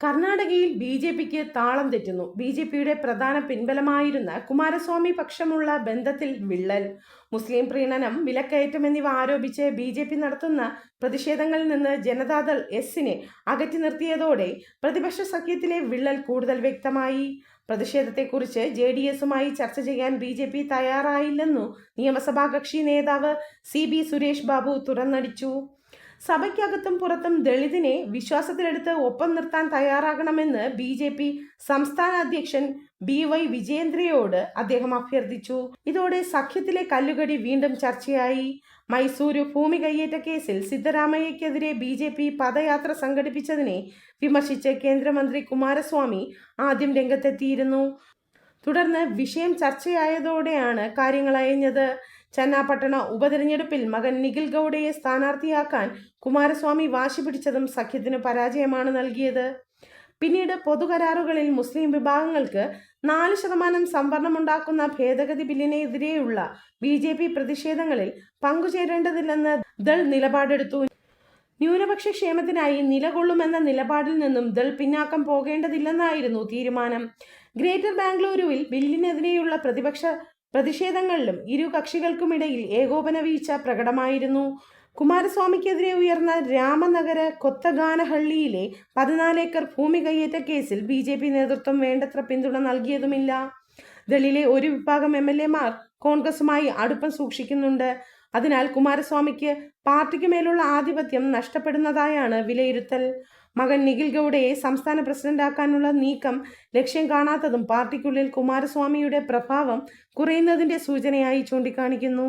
കർണാടകയിൽ B J പിക്ക് താളം തെറ്റുന്നു. B J പിയുടെ പ്രധാന പിൻബലമായിരുന്ന കുമാരസ്വാമി പക്ഷമുള്ള ബന്ധത്തിൽ വിള്ളൽ മുസ്ലിം പ്രീണനം വിലക്കയറ്റം എന്നിവ ആരോപിച്ച് ബി ജെ പി നടത്തുന്ന പ്രതിഷേധങ്ങളിൽ നിന്ന് ജനതാദൾ എസിനെ അകറ്റി നിർത്തിയതോടെ പ്രതിപക്ഷ സഖ്യത്തിലെ വിള്ളൽ കൂടുതൽ വ്യക്തമായി. പ്രതിഷേധത്തെക്കുറിച്ച് ജെ ഡി എസുമായി ചർച്ച ചെയ്യാൻ ബി ജെ പി തയ്യാറായില്ലെന്നു നിയമസഭാ കക്ഷി നേതാവ് സി ബി സുരേഷ് ബാബു തുറന്നടിച്ചു. സഭയ്ക്കകത്തും പുറത്തും ദളിതിനെ വിശ്വാസത്തിലെടുത്ത് ഒപ്പം നിർത്താൻ തയ്യാറാകണമെന്ന് ബി ജെ പി സംസ്ഥാന അധ്യക്ഷൻ ബി വൈ വിജയേന്ദ്രയോട് അദ്ദേഹം അഭ്യർത്ഥിച്ചു. ഇതോടെ സഖ്യത്തിലെ കല്ലുകടി വീണ്ടും ചർച്ചയായി. മൈസൂരു ഭൂമി കയ്യേറ്റ കേസിൽ സിദ്ധരാമയ്യക്കെതിരെ ബി ജെ പി പദയാത്ര സംഘടിപ്പിച്ചതിനെ വിമർശിച്ച് കേന്ദ്രമന്ത്രി കുമാരസ്വാമി ആദ്യം രംഗത്തെത്തിയിരുന്നു. തുടർന്ന് വിഷയം ചർച്ചയായതോടെയാണ് കാര്യങ്ങൾ അയഞ്ഞത്. ചന്നാപട്ടണ ഉപതെരഞ്ഞെടുപ്പിൽ മകൻ നിഖിൽ ഗൌഡയെ സ്ഥാനാർത്ഥിയാക്കാൻ കുമാരസ്വാമി വാശി പിടിച്ചതും സഖ്യത്തിന് പരാജയമാണ് നൽകിയത്. പിന്നീട് പൊതുകരാറുകളിൽ മുസ്ലിം വിഭാഗങ്ങൾക്ക് നാല് ശതമാനം സംവരണമുണ്ടാക്കുന്ന ഭേദഗതി ബില്ലിനെതിരെയുള്ള ബി ജെ പി പ്രതിഷേധങ്ങളിൽ പങ്കുചേരേണ്ടതില്ലെന്ന് ദൾ നിലപാടെടുത്തു. ന്യൂനപക്ഷ ക്ഷേമത്തിനായി നിലകൊള്ളുമെന്ന നിലപാടിൽ നിന്നും ദൾ പിന്നാക്കം പോകേണ്ടതില്ലെന്നായിരുന്നു തീരുമാനം. ഗ്രേറ്റർ ബാംഗ്ലൂരുവിൽ ബില്ലിനെതിരെയുള്ള പ്രതിപക്ഷ പ്രതിഷേധങ്ങളിലും ഇരു കക്ഷികൾക്കുമിടയിൽ ഏകോപന വീഴ്ച പ്രകടമായിരുന്നു. കുമാരസ്വാമിക്കെതിരെ ഉയർന്ന രാമനഗര കൊത്തഗാനഹള്ളിയിലെ പതിനാലേക്കർ ഭൂമി കയ്യേറ്റ കേസിൽ ബി ജെ പി നേതൃത്വം വേണ്ടത്ര പിന്തുണ നൽകിയതുമില്ല. ദളിലെ ഒരു വിഭാഗം എം എൽ എമാർ കോൺഗ്രസുമായി അടുപ്പം സൂക്ഷിക്കുന്നുണ്ട്. അതിനാൽ കുമാരസ്വാമിക്ക് പാർട്ടിക്ക് മേലുള്ള ആധിപത്യം നഷ്ടപ്പെടുന്നതായാണ് വിലയിരുത്തൽ. മകൻ നിഖിൽ ഗൌഡയെ സംസ്ഥാന പ്രസിഡന്റാക്കാനുള്ള നീക്കം ലക്ഷ്യം കാണാത്തതും പാർട്ടിക്കുള്ളിൽ കുമാരസ്വാമിയുടെ പ്രഭാവം കുറയുന്നതിന്റെ സൂചനയായി ചൂണ്ടിക്കാണിക്കുന്നു.